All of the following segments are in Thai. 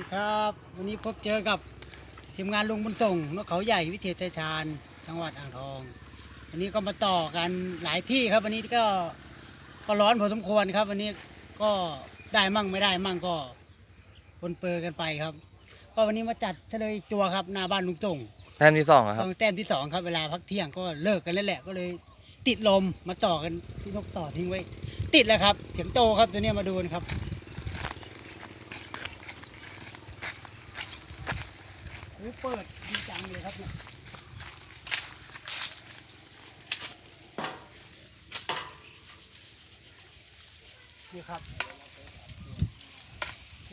ดีครับ วันนี้พบเจอกับทีมงานลุงบุญส่งนกเขาใหญ่วิเทศชัยชาญจังหวัดอ่างทอง วันนี้ก็มาต่อกันหลายที่ครับ วันนี้ก็ก็ร้อนพอสมควรครับ วันนี้ก็ได้มั่งไม่ได้มั่งก็ปนเปื้อกันไปครับ ก็วันนี้มาจัดเฉลยตัวครับหน้าบ้านลุงส่งแต้มที่สองอะครับ ต้องแต้มที่สองครับเวลาพักเที่ยงก็เลิกกันแล้วแหละก็เลย ติดลมมาต่อกันพี่นกต่อทิ้งไว้ ติดแล้วครับเสียงโตครับตัวเนี้ยมาดูกันครับ โอ้เปิดดีจังเลยครับเนี่ยนี่ครับ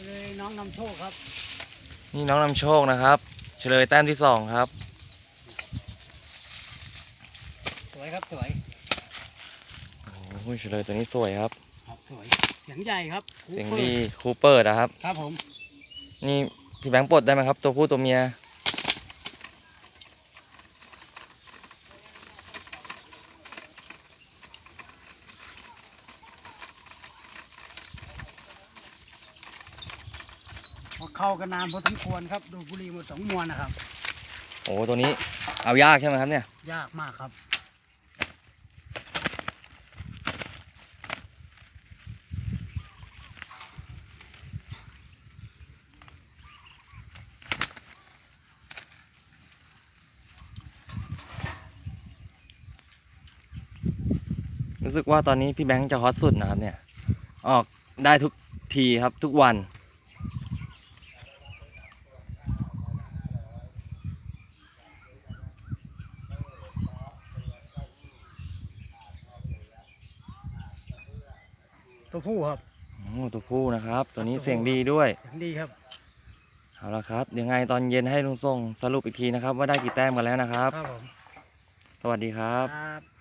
เลยน้องนำโชคครับ นี่น้องนำโชคนะครับ เฉลยแต้มที่สองครับ สวยครับสวยโอ้ยเฉลยตัวนี้สวยครับ ครับสวยเสียงใหญ่ครับเสียงดีคูเปอร์นะครับ ครับผม นี่ พี่แบงค์ปลดได้ไหมครับ ตัวผู้ตัวเมีย พอเข้ากันนานพอสมควรครับ ดูดบุหรี่หมดสองมวนนะครับ โอ้ตัวนี้เอายากใช่ไหมครับเนี่ย ยากมากครับ รู้สึกว่าตอนนี้พี่แบงค์จะฮอตสุดนะครับเนี่ย ออกได้ทุกทีครับทุกวัน ตัวผู้ครับโอ้ตัวผู้นะครับ ตัวนี้เสียงดีด้วยเสียงดีครับเอาละครับยังไงตอนเย็นให้ลุงส่งสรุปอีกทีนะครับ ว่าได้กี่แต้มกันแล้วนะครับ ครับผม สวัสดีครับ ครับ